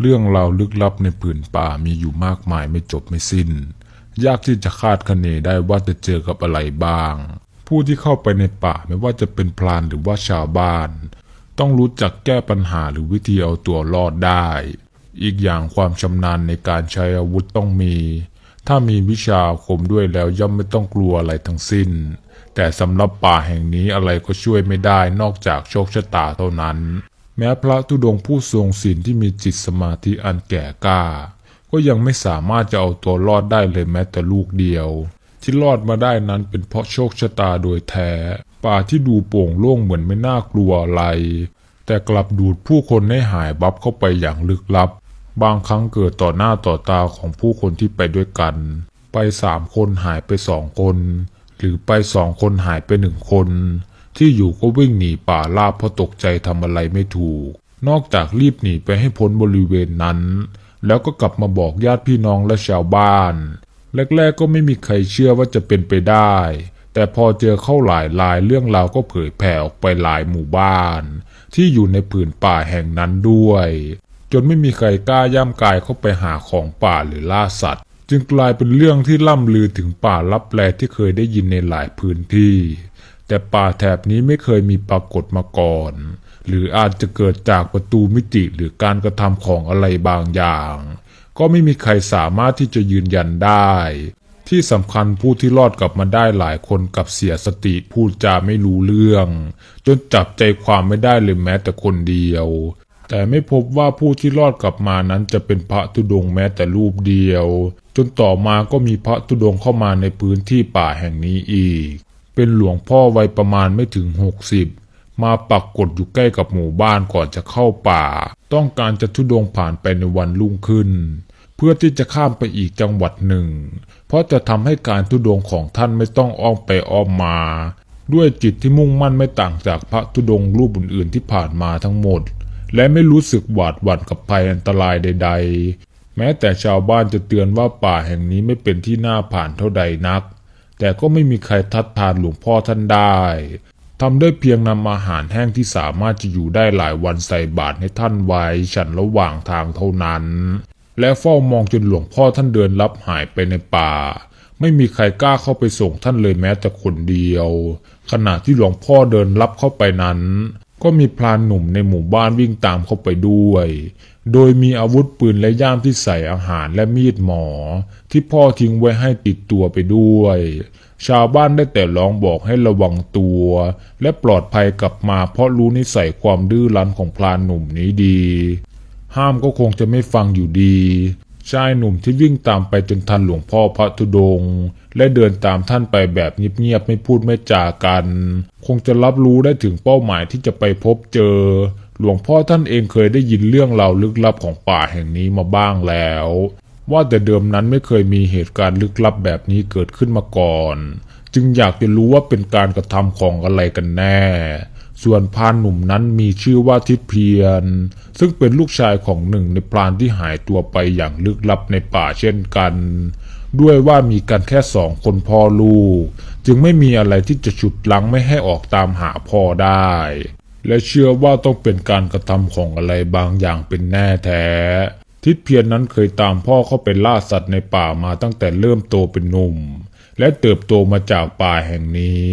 เรื่องราวลึกลับในผืนป่ามีอยู่มากมายไม่จบไม่สิ้น ยากที่จะคาดคะเนได้ว่าจะเจอกับอะไรบ้าง ผู้ที่เข้าไปในป่าไม่ว่าจะเป็นพรานหรือว่าชาวบ้าน ต้องรู้จักแก้ปัญหาหรือวิธีเอาตัวรอดได้ อีกอย่างความชำนาญในการใช้อาวุธต้องมี ถ้ามีวิชาอาคมด้วยแล้วย่อมไม่ต้องกลัวอะไรทั้งสิ้น แต่สำหรับป่าแห่งนี้อะไรก็ช่วยไม่ได้นอกจากโชคชะตาเท่านั้น แม้พระธุดงผู้ทรงศีลที่มีจิตสมาธิอันแก่กล้า ก็ยังไม่สามารถจะเอาตัวรอดได้เลยแม้แต่ลูกเดียว ที่รอดมาได้นั้นเป็นเพราะโชคชะตาโดยแท้ ป่าที่ดูโป่งโล่งเหมือนไม่น่ากลัวอะไร แต่กลับดูดผู้คนให้หายบับเข้าไปอย่างลึกลับ บางครั้งเกิดต่อหน้าต่อตาของผู้คนที่ไปด้วยกัน ไปสามคนหายไปสองคน หรือไปสองคนหายไปหนึ่งคน ที่อยู่ก็วิ่งหนีป่าลาบเพราะตกใจทำอะไรไม่ถูก นอกจากรีบหนีไปให้พ้นบริเวณนั้น แล้วก็กลับมาบอกญาติพี่น้องและชาวบ้าน แรกๆก็ไม่มีใครเชื่อว่าจะเป็นไปได้ แต่พอเจอเข้าหลายลายเรื่องราวก็เผยแผ่ออกไปหลายหมู่บ้าน ที่อยู่ในผืนป่าแห่งนั้นด้วย จนไม่มีใครกล้าย่ำกายเข้าไปหาของป่าหรือล่าสัตว์ จึงกลายเป็นเรื่องที่ล่ำลือถึงป่าลับแลที่เคยได้ยินในหลายพื้นที่ แต่ป่าแถบนี้ไม่เคยมีปรากฏมาก่อน หรืออาจจะเกิดจากประตูมิติหรือการกระทำของอะไรบางอย่าง ก็ไม่มีใครสามารถที่จะยืนยันได้ ที่สำคัญผู้ที่รอดกลับมาได้หลายคนกับเสียสติพูดจาไม่รู้เรื่อง จนจับใจความไม่ได้เลยแม้แต่คนเดียว แต่ไม่พบว่าผู้ที่รอดกลับมานั้นจะเป็นพระธุดงแม้แต่รูปเดียว จนต่อมาก็มีพระธุดงเข้ามาในพื้นที่ป่าแห่งนี้อีก เป็นหลวงพ่อวัยประมาณไม่ถึงหกสิบมาปักกฏอยู่ใกล้กับหมู่บ้านก่อนจะเข้าป่า ต้องการจะธุดงผ่านไปในวันรุ่งขึ้น เพื่อที่จะข้ามไปอีกจังหวัดหนึ่ง เพราะจะทำให้การธุดงของท่านไม่ต้องอ้อมไปอ้อมมา ด้วยจิตที่มุ่งมั่นไม่ต่างจากพระธุดงรูปอื่นๆที่ผ่านมาทั้งหมด และไม่รู้สึกหวาดหวั่นกับภัยอันตรายใด ๆ แม้แต่ชาวบ้านจะเตือนว่าป่าแห่งนี้ไม่เป็นที่น่าผ่านเท่าใดนัก แต่ก็ไม่มีใครทัดทานหลวงพ่อท่านได้ทำได้เพียงนำอาหารแห้งที่สามารถจะอยู่ได้หลายวันใส่บาตรให้ท่านไว้ฉันระหว่างทางเท่านั้น และเฝ้ามองจนหลวงพ่อท่านเดินลับหายไปในป่า ไม่มีใครกล้าเข้าไปส่งท่านเลยแม้แต่คนเดียว ขณะที่หลวงพ่อเดินลับเข้าไปนั้น ก็มีพรานหนุ่มในหมู่บ้านวิ่งตามเข้าไปด้วยโดยมีอาวุธปืนและย่ามที่ใส่อาหารและมีดหมอ ที่พ่อทิ้งไว้ให้ติดตัวไปด้วย ชาวบ้านได้แต่ร้องบอกให้ระวังตัว และปลอดภัยกลับมาเพราะรู้นิสัยความดื้อรั้นของพรานหนุ่มนี้ดี ห้ามก็คงจะไม่ฟังอยู่ดีชายหนุ่มที่วิ่งตามไปจนทันหลวงพ่อพระธุดงค์และเดินตามท่านไปแบบเงียบๆไม่พูดไม่จากัน คงจะรับรู้ได้ถึงเป้าหมายที่จะไปพบเจอ หลวงพ่อท่านเองเคยได้ยินเรื่องราวลึกลับของป่าแห่งนี้มาบ้างแล้ว ว่าแต่เดิมนั้นไม่เคยมีเหตุการณ์ลึกลับแบบนี้เกิดขึ้นมาก่อน จึงอยากจะรู้ว่าเป็นการกระทำของอะไรกันแน่ ส่วนพานหนุ่มนั้นมีชื่อว่าทิดเพียรซึ่งเป็นลูกชายของหนึ่งในพรานที่หายตัวไปอย่างลึกลับในป่าเช่นกัน ด้วยว่ามีกันแค่สองคนพ่อลูก จึงไม่มีอะไรที่จะฉุดลังไม่ให้ออกตามหาพ่อได้ และเชื่อว่าต้องเป็นการกระทำของอะไรบางอย่างเป็นแน่แท้ ทิดเพียรนนั้นเคยตามพ่อเข้าไปล่าสัตว์ในป่ามาตั้งแต่เริ่มโตเป็นหนุ่ม และเติบโตมาจากป่าแห่งนี้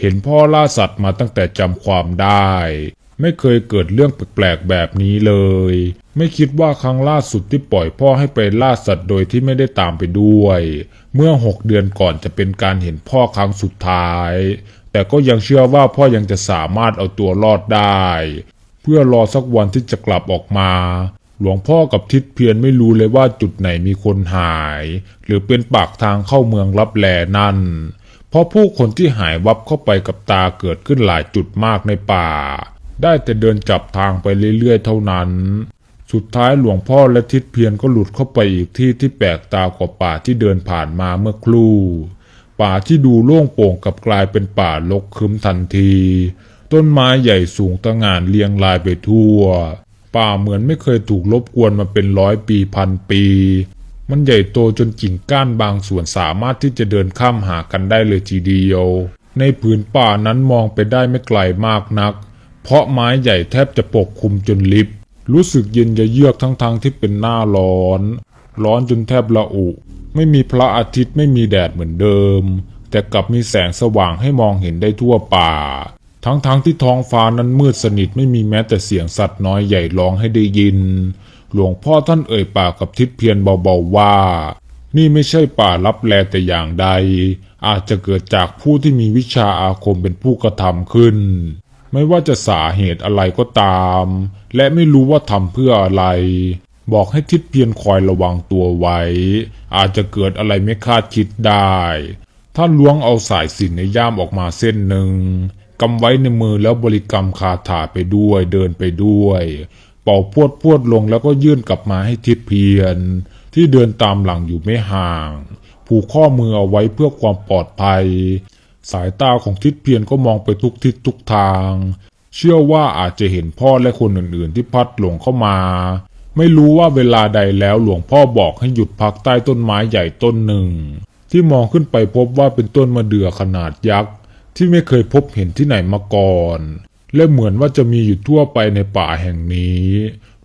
เห็นพ่อล่าสัตว์มาตั้งแต่จำความได้ ไม่เคยเกิดเรื่องแปลกๆแบบนี้เลย ไม่คิดว่าครั้งล่าสุดที่ปล่อยพ่อให้ไปล่าสัตว์โดยที่ไม่ได้ตามไปด้วย เมื่อหกเดือนก่อนจะเป็นการเห็นพ่อครั้งสุดท้าย แต่ก็ยังเชื่อว่าพ่อยังจะสามารถเอาตัวรอดได้ เพื่อรอสักวันที่จะกลับออกมา หลวงพ่อกับทิดเพียรไม่รู้เลยว่าจุดไหนมีคนหาย หรือเป็นปากทางเข้าเมืองรับแลนั่น เพราะผู้คนที่หายวับเข้าไปกับตาเกิดขึ้นหลายจุดมากในป่า ได้แต่เดินจับทางไปเรื่อยๆเท่านั้นสุดท้ายหลวงพ่อและทิดเพียรก็หลุดเข้าไปอีกที่ที่แปลกตากว่าป่าที่เดินผ่านมาเมื่อครู่ ป่าที่ดูโล่งโปร่งกับกลายเป็นป่ารกคึ้มทันที ต้นไม้ใหญ่สูงตะงานเรียงรายไปทั่ว ป่าเหมือนไม่เคยถูกรบกวนมาเป็นร้อยปีพันปี มันใหญ่โตจนกิ่งก้านบางส่วนสามารถที่จะเดินข้ามหากันได้เลยทีเดียว ในผืนป่านั้นมองไปได้ไม่ไกลมากนัก เพราะไม้ใหญ่แทบจะปกคลุมจนลิบรู้สึกเย็นจะเยือกทั้งๆที่เป็นหน้าร้อน ร้อนจนแทบละอุ ไม่มีพระอาทิตย์ไม่มีแดดเหมือนเดิม แต่กลับมีแสงสว่างให้มองเห็นได้ทั่วป่า ทั้งๆที่ท้องฟ้านั้นมืดสนิทไม่มีแม้แต่เสียงสัตว์น้อยใหญ่ร้องให้ได้ยิน หลวงพ่อท่านเอ่ยปากกับทิศเพียรเบาๆว่า นี่ไม่ใช่ป่าลับแลแต่อย่างใด อาจจะเกิดจากผู้ที่มีวิชาอาคมเป็นผู้กระทำขึ้นไม่ว่าจะสาเหตุอะไรก็ตาม และไม่รู้ว่าทำเพื่ออะไร บอกให้ทิศเพียรคอยระวังตัวไว้ อาจจะเกิดอะไรไม่คาดคิดได้ท่านล้วงเอาสายสินในย่ามออกมาเส้นหนึ่งกำไว้ในมือแล้วบริกรรมคาถาไปด้วยเดินไปด้วยเป่าพวดพวดลงแล้วก็ยื่นกลับมาให้ทิศเพียร ที่เดินตามหลังอยู่ไม่ห่าง ผูกข้อมือเอาไว้เพื่อความปลอดภัย สายตาของทิศเพียรก็มองไปทุกทิศทุกทาง เชื่อว่าอาจจะเห็นพ่อและคนอื่นๆที่พัดหลงเข้ามา ไม่รู้ว่าเวลาใดแล้วหลวงพ่อบอกให้หยุดพักใต้ต้นไม้ใหญ่ต้นหนึ่ง ที่มองขึ้นไปพบว่าเป็นต้นมะเดื่อขนาดยักษ์ที่ไม่เคยพบเห็นที่ไหนมาก่อน และเหมือนว่าจะมีอยู่ทั่วไปในป่าแห่งนี้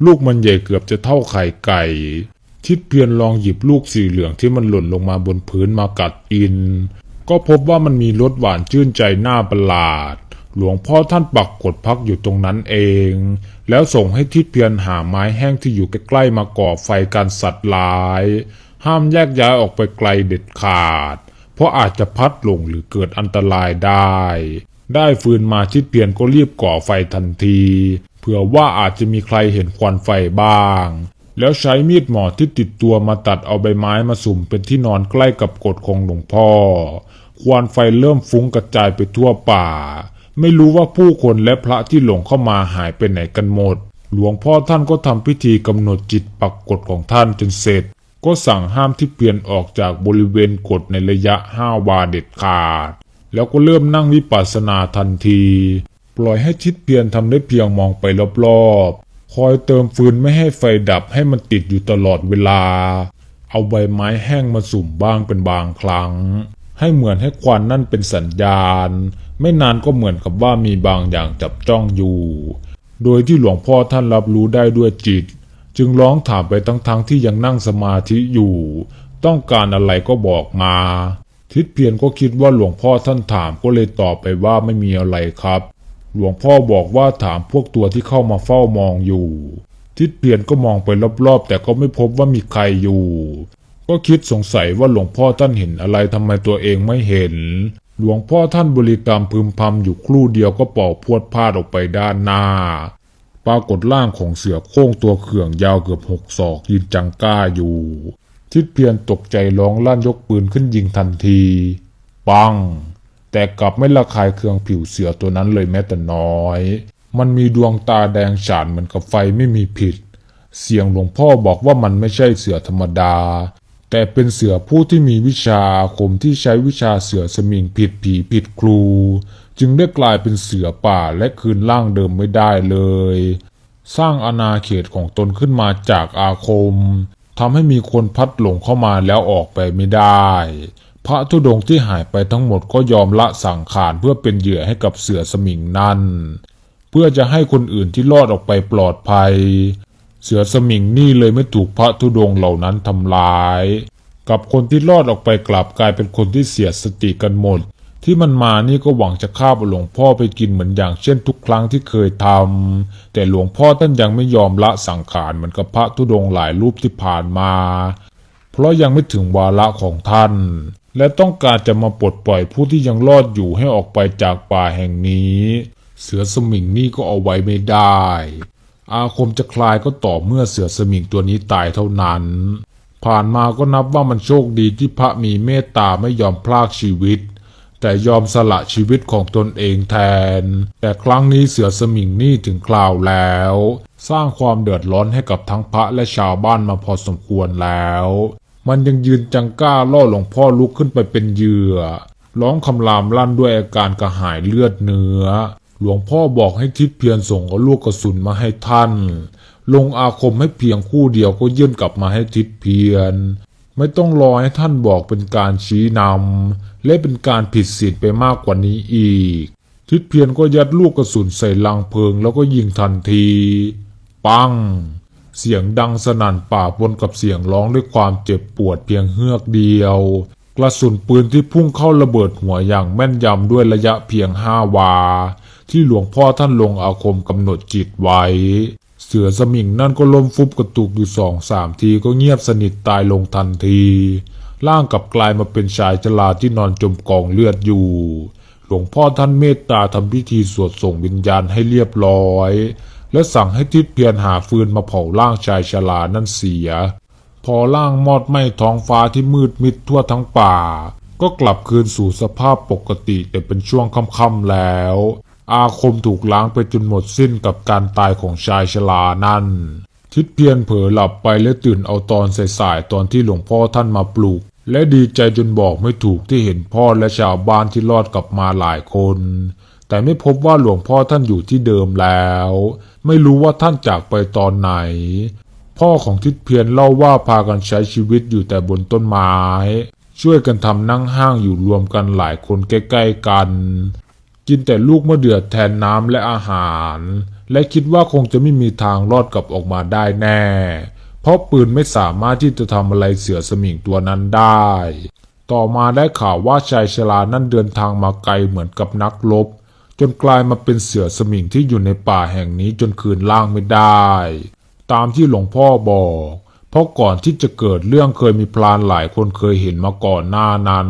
ลูกมันใหญ่เกือบจะเท่าไข่ไก่ทิดเพียรลองหยิบลูกสีเหลืองที่มันหล่นลงมาบนพื้นมากัดกิน ก็พบว่ามันมีรสหวานชื่นใจน่าประหลาด หลวงพ่อท่านปักกดพักอยู่ตรงนั้นเอง แล้วส่งให้ทิดเพียรหาไม้แห้งที่อยู่ใกล้ๆมาก่อไฟกันสัตว์ร้าย ห้ามแยกย้ายออกไปไกลเด็ดขาด เพราะอาจจะพัดหลงหรือเกิดอันตรายได้ ได้ฟืนมาทิดเพียรก็รีบก่อไฟทันที เผื่อว่าอาจจะมีใครเห็นควันไฟบ้าง แล้วใช้มีดหมอที่ติดตัวมาตัดเอาใบไม้มาสุ่มเป็นที่นอนใกล้กับกดของหลวงพ่อ ควันไฟเริ่มฟุ้งกระจายไปทั่วป่า ไม่รู้ว่าผู้คนและพระที่หลงเข้ามาหายไปไหนกันหมด หลวงพ่อท่านก็ทำพิธีกำหนดจิตปักกฎของท่านจนเสร็จ ก็สั่งห้ามที่เปลี่ยนออกจากบริเวณกฎในระยะห้าวาเด็ดขาด แล้วก็เริ่มนั่งวิปัสสนาทันที ปล่อยให้ทิศเพียรทำได้เพียงมองไปรอบๆ คอยเติมฟืนไม่ให้ไฟดับให้มันติดอยู่ตลอดเวลา เอาใบไม้แห้งมาสุ่มบ้างเป็นบางครั้ง ให้เหมือนให้ควันนั่นเป็นสัญญาณ ไม่นานก็เหมือนกับว่ามีบางอย่างจับจ้องอยู่ โดยที่หลวงพ่อท่านรับรู้ได้ด้วยจิต จึงร้องถามไปทั้งๆทที่ยังนั่งสมาธิอยู่ ต้องการอะไรก็บอกมา ทิศเพียรก็คิดว่าหลวงพ่อท่านถามก็เลยตอบไปว่าไม่มีอะไรครับ หลวงพ่อบอกว่าถามพวกตัวที่เข้ามาเฝ้ามองอยู่ ทิศเพียรก็มองไปรอบๆ แต่ก็ไม่พบว่ามีใครอยู่ ก็คิดสงสัยว่าหลวงพ่อท่านเห็นอะไรทำไมตัวเองไม่เห็น หลวงพ่อท่านบริกรรมพึมพำอยู่ครู่เดียวก็เป่าพวดพาดออกไปด้านหน้า ปรากฏร่างของเสือโคร่งตัวเขื่องยาวเกือบหกศอกยืนจังก้าอยู่ ทิดเพียรตกใจร้องลั่นยกปืนขึ้นยิงทันที ปัง แต่กลับไม่ระคายเคืองผิวเสือตัวนั้นเลยแม้แต่น้อย มันมีดวงตาแดงฉานเหมือนกับไฟไม่มีผิด เสียงหลวงพ่อบอกว่ามันไม่ใช่เสือธรรมดา แต่เป็นเสือผู้ที่มีวิชาอาคมที่ใช้วิชาเสือสมิงผิดผีผิดครู จึงได้กลายเป็นเสือป่าและคืนร่างเดิมไม่ได้เลย สร้างอาณาเขตของตนขึ้นมาจากอาคมทำให้มีคนพัดหลงเข้ามาแล้วออกไปไม่ได้ พระธุดงที่หายไปทั้งหมดก็ยอมละสังขารเพื่อเป็นเหยื่อให้กับเสือสมิงนั่น เพื่อจะให้คนอื่นที่รอดออกไปปลอดภัย เสือสมิงนี่เลยไม่ถูกพระธุดงเหล่านั้นทำร้าย กับคนที่รอดออกไปกลับกลายเป็นคนที่เสียสติกันหมด ที่มันมานี่ก็หวังจะฆ่าหลวงพ่อไปกินเหมือนอย่างเช่นทุกครั้งที่เคยทำแต่หลวงพ่อท่านยังไม่ยอมละสังขารเหมือนกับพระธุดงหลายรูปที่ผ่านมา เพราะยังไม่ถึงวาระของท่านและต้องการจะมาปลดปล่อยผู้ที่ยังรอดอยู่ให้ออกไปจากป่าแห่งนี้ เสือสมิงนี่ก็เอาไว้ไม่ได้ อาคมจะคลายก็ต่อเมื่อเสือสมิงตัวนี้ตายเท่านั้น ผ่านมาก็นับว่ามันโชคดีที่พระมีเมตตาไม่ยอมพลากชีวิต แต่ยอมสละชีวิตของตนเองแทน แต่ครั้งนี้เสือสมิงนี่ถึงคราวแล้ว สร้างความเดือดร้อนให้กับทั้งพระและชาวบ้านมาพอสมควรแล้ว มันยังยืนจังก้าล่อหลวงพ่อลุกขึ้นไปเป็นเหยื่อร้องคำรามลั่นด้วยอาการกระหายเลือดเนื้อ หลวงพ่อบอกให้ทิศเพียรส่งเอาลูกกระสุนมาให้ท่าน ลงอาคมให้เพียงคู่เดียวก็ยื่นกลับมาให้ทิศเพียร ไม่ต้องรอให้ท่านบอกเป็นการชี้นำและเป็นการผิดศีลไปมากกว่านี้อีก ทิศเพียรก็ยัดลูกกระสุนใส่ลังเพลิงแล้วก็ยิงทันทีปปัง เสียงดังสนั่นป่าปนกับเสียงร้องด้วยความเจ็บปวดเพียงเฮือกเดียว กระสุนปืนที่พุ่งเข้าระเบิดหัวอย่างแม่นยำด้วยระยะเพียงห้าวา ที่หลวงพ่อท่านลงอาคมกำหนดจิตไว้ เสือสมิงนั่นก็ล้มฟุบกระตุกอยู่สองสามทีก็เงียบสนิทตายลงทันที ร่างกลับกลายมาเป็นชายชราที่นอนจมกองเลือดอยู่ หลวงพ่อท่านเมตตาทำพิธีสวดส่งวิญญาณให้เรียบร้อย และสั่งให้ทิดเพียรหาฟืนมาเผาร่างชายชรานั่นเสีย พอร่างมอดไหม้ท้องฟ้าที่มืดมิดทั่วทั้งป่า ก็กลับคืนสู่สภาพปกติแต่เป็นช่วงค่ำๆแล้ว อาคมถูกล้างไปจนหมดสิ้นกับการตายของชายชรานั่น ทิดเพียรเผลอหลับไปและตื่นเอาตอนสายๆตอนที่หลวงพ่อท่านมาปลุก และดีใจจนบอกไม่ถูกที่เห็นพ่อและชาวบ้านที่รอดกลับมาหลายคนแต่ไม่พบว่าหลวงพ่อท่านอยู่ที่เดิมแล้ว ไม่รู้ว่าท่านจากไปตอนไหน พ่อของทิดเพียรเล่าว่าพากันใช้ชีวิตอยู่แต่บนต้นไม้ ช่วยกันทำนั่งห้างอยู่รวมกันหลายคนใกล้ๆกัน กินแต่ลูกมะเดื่อแทนน้ำและอาหาร และคิดว่าคงจะไม่มีทางรอดกลับออกมาได้แน่ เพราะปืนไม่สามารถที่จะทำอะไรเสือสมิงตัวนั้นได้ ต่อมาได้ข่าวว่าชายชรานั้นเดินทางมาไกลเหมือนกับนักรบจนกลายมาเป็นเสือสมิงที่อยู่ในป่าแห่งนี้จนคืนล่างไม่ได้ ตามที่หลวงพ่อบอก เพราะก่อนที่จะเกิดเรื่องเคยมีพรานหลายคนเคยเห็นมาก่อนหน้านั้น